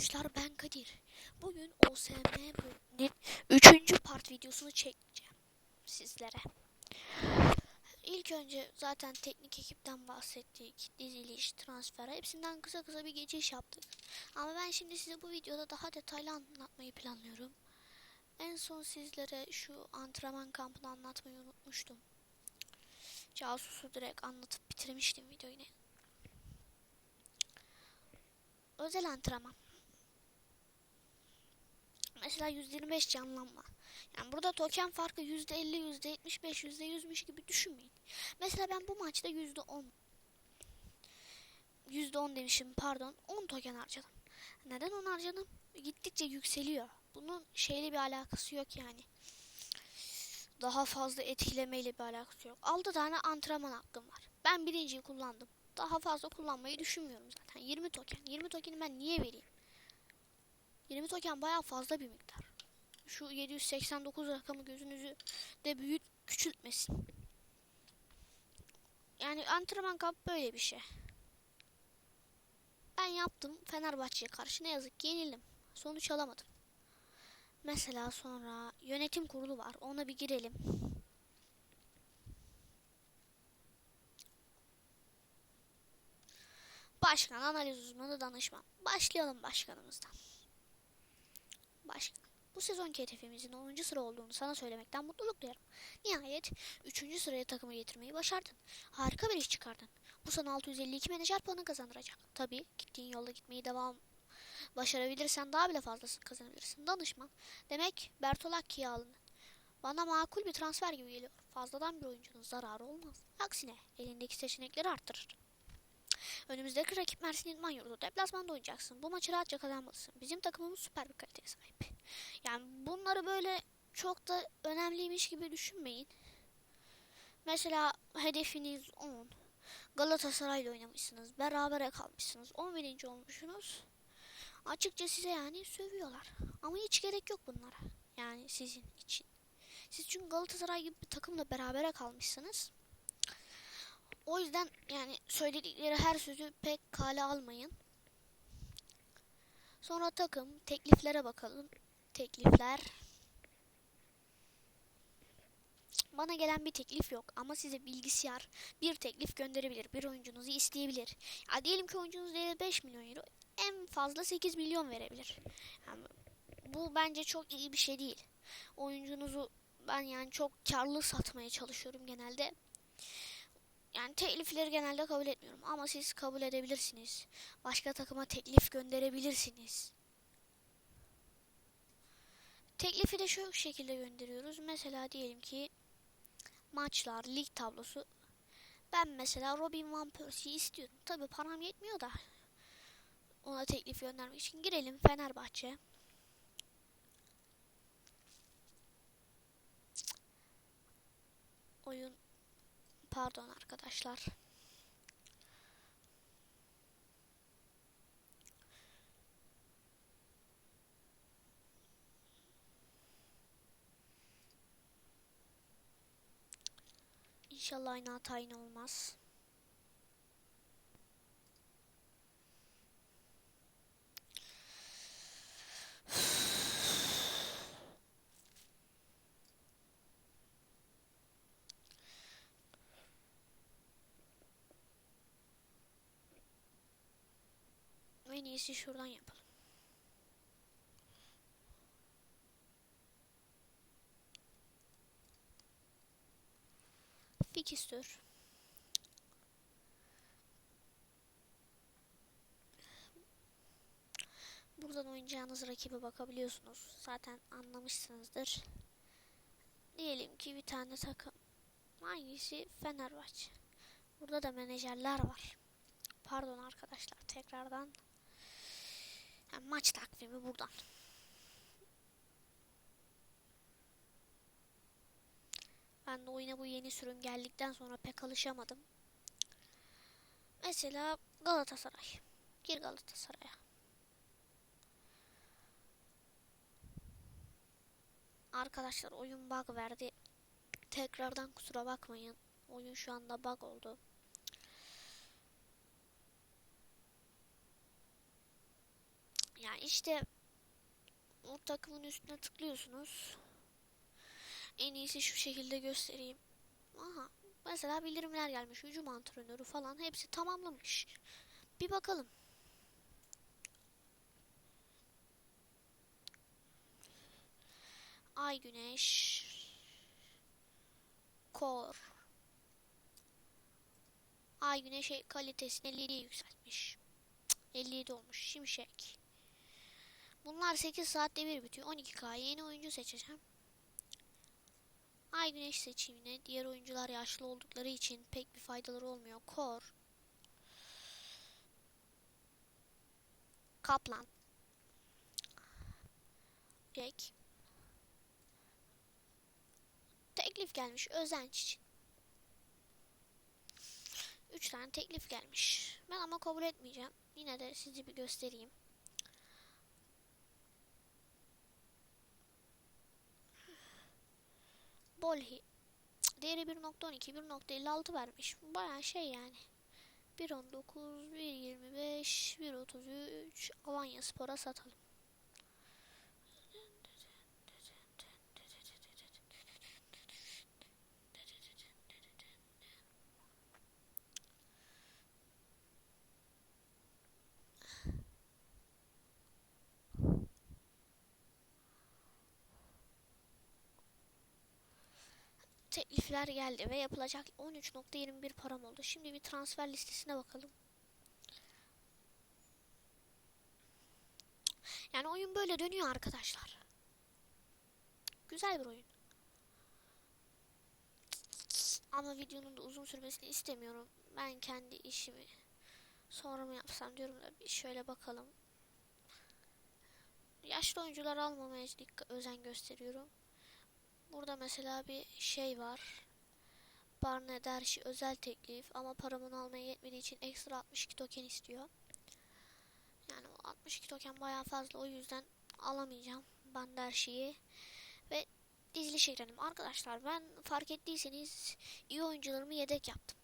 arkadaşlar ben Kadir. Bugün OSM'nin 3. part videosunu çekeceğim sizlere. İlk önce zaten teknik ekipten bahsettik. Diziliş, transfer hepsinden kısa kısa bir geçiş yaptık. Ama ben şimdi size bu videoda daha detaylı anlatmayı planlıyorum. En son sizlere şu antrenman kampını anlatmayı unutmuştum. Casusu direkt anlatıp bitirmiştim videoyu. Özel antrenman. Mesela 125 canlanma. Yani burada token farkı %50, %75, %100'müş gibi düşünmeyin. Mesela ben bu maçta %10 %10 demişim pardon 10 token harcadım. Neden 10 harcadım? Gittikçe yükseliyor. Bunun şeyle bir alakası yok yani. Daha fazla etkilemeyle bir alakası yok. 6 tane antrenman hakkım var. Ben birinciyi kullandım. Daha fazla kullanmayı düşünmüyorum zaten. 20 token. 20 tokeni ben niye vereyim? 20 token bayağı fazla bir miktar. Şu 789 rakamı gözünüzü de büyüt küçültmesin. Yani antrenman kamp böyle bir şey. Ben yaptım Fenerbahçe'ye karşı ne yazık ki yenildim. Sonuç alamadım. Mesela sonra yönetim kurulu var. Ona bir girelim. Başkan, analiz uzmanı, danışman. Başlayalım başkanımızdan. Başkan. Bu sezonki hedefimizin 10. sıra olduğunu sana söylemekten mutluluk duyarım. Nihayet 3. sıraya takımı getirmeyi başardın. Harika bir iş çıkardın. Bu sana 652 menajer puanı kazandıracak. Tabii gittiğin yolda gitmeyi devam başarabilirsen daha bile fazlasını kazanabilirsin. Danışman. Demek Bertolakki'ye alındın. Bana makul bir transfer gibi geliyor. Fazladan bir oyuncunun zararı olmaz. Aksine elindeki seçenekleri arttırır. Önümüzdeki rakip Mersin İdman Yurdu. Deplasmanda oynayacaksın. Bu maçı rahatça kazanmalısın. Bizim takımımız süper bir kaliteye sahip. Yani bunları böyle çok da önemliymiş gibi düşünmeyin. Mesela hedefiniz 10. Galatasaray'la oynamışsınız. Berabere kalmışsınız. 11. olmuşsunuz. Açıkça size yani sövüyorlar. Ama hiç gerek yok bunlara. Yani sizin için. Siz çünkü Galatasaray gibi bir takımla berabere kalmışsınız. O yüzden yani söyledikleri her sözü pek kale almayın. Sonra takım tekliflere bakalım. Teklifler. Bana gelen bir teklif yok ama size bilgisayar bir teklif gönderebilir. Bir oyuncunuzu isteyebilir. Ya diyelim ki oyuncunuz değeri 5 milyon euro. En fazla 8 milyon verebilir. Yani bu bence çok iyi bir şey değil. Oyuncunuzu ben yani çok karlı satmaya çalışıyorum genelde. Yani teklifleri genelde kabul etmiyorum ama siz kabul edebilirsiniz. Başka takıma teklif gönderebilirsiniz. Teklifi de şu şekilde gönderiyoruz. Mesela diyelim ki maçlar, lig tablosu. Ben mesela Robin Van Persie'yi istiyorum. Tabi param yetmiyor da ona teklif göndermek için girelim Fenerbahçe. Oyun pardon arkadaşlar. İnşallah aynı hata yine olmaz. En iyisi şuradan yapalım. Fikstür. Buradan oynayacağınız rakibe bakabiliyorsunuz. Zaten anlamışsınızdır. Diyelim ki bir tane takım. Hangisi? Fenerbahçe. Burada da menajerler var. Pardon arkadaşlar tekrardan. Yani maç takvimi buradan. Ben de oyuna bu yeni sürüm geldikten sonra pek alışamadım. Mesela Galatasaray. Gir Galatasaray'a. Arkadaşlar oyun bug verdi. Tekrardan kusura bakmayın. Oyun şu anda bug oldu. Yani işte o takımın üstüne tıklıyorsunuz. En iyisi şu şekilde göstereyim. Aha. Mesela bildirimler gelmiş. Hücum antrenörü falan hepsi tamamlamış. Bir bakalım. Ay güneş. Kor. Ay güneş kalitesini 57'ye yükseltmiş. Cık, 57 olmuş. Şimşek. Bunlar 8 saatte bir bitiyor. 12K yeni oyuncu seçeceğim. Ay güneş seçimine diğer oyuncular yaşlı oldukları için pek bir faydaları olmuyor. Kor. Kaplan. Jack. Teklif gelmiş Özenç için. 3 tane teklif gelmiş. Ben ama kabul etmeyeceğim. Yine de sizi bir göstereyim. Bolhi. Değeri 1.12, 1.56 vermiş. Baya şey yani. 1.19, 1.25, 1.33 Alanya Spor'a satalım. Teklifler geldi ve yapılacak 13.21 param oldu. Şimdi bir transfer listesine bakalım. Yani oyun böyle dönüyor arkadaşlar. Güzel bir oyun. Ama videonun da uzun sürmesini istemiyorum. Ben kendi işimi sonra mı yapsam diyorum da bir şöyle bakalım. Yaşlı oyuncular almamaya dikkat özen gösteriyorum. Burada mesela bir şey var. Barne Derşi özel teklif ama paramın almaya yetmediği için ekstra 62 token istiyor. Yani o 62 token bayağı fazla o yüzden alamayacağım Van Derşi'yi. Ve dizilişe girelim. Arkadaşlar ben fark ettiyseniz iyi oyuncularımı yedek yaptım.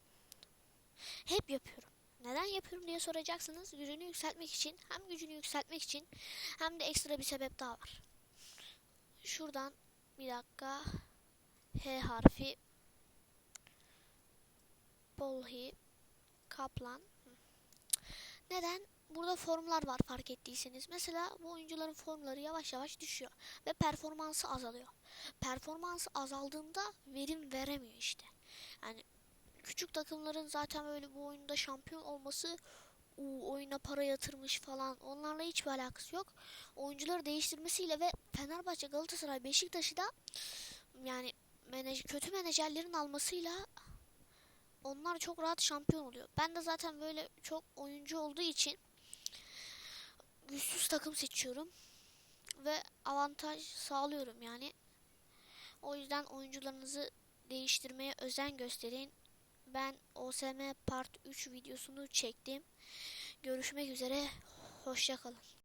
Hep yapıyorum. Neden yapıyorum diye soracaksınız. Gücünü yükseltmek için hem gücünü yükseltmek için hem de ekstra bir sebep daha var. Şuradan bir dakika. H harfi. Bolhi. Kaplan. Neden? Burada formlar var fark ettiyseniz. Mesela bu oyuncuların formları yavaş yavaş düşüyor. Ve performansı azalıyor. Performansı azaldığında verim veremiyor işte. Yani küçük takımların zaten böyle bu oyunda şampiyon olması u oyuna para yatırmış falan onlarla hiçbir alakası yok. Oyuncuları değiştirmesiyle ve Fenerbahçe, Galatasaray, Beşiktaş'ı da yani menaj kötü menajerlerin almasıyla onlar çok rahat şampiyon oluyor. Ben de zaten böyle çok oyuncu olduğu için güçsüz takım seçiyorum ve avantaj sağlıyorum yani. O yüzden oyuncularınızı değiştirmeye özen gösterin. Ben OSM Part 3 videosunu çektim. Görüşmek üzere. Hoşçakalın.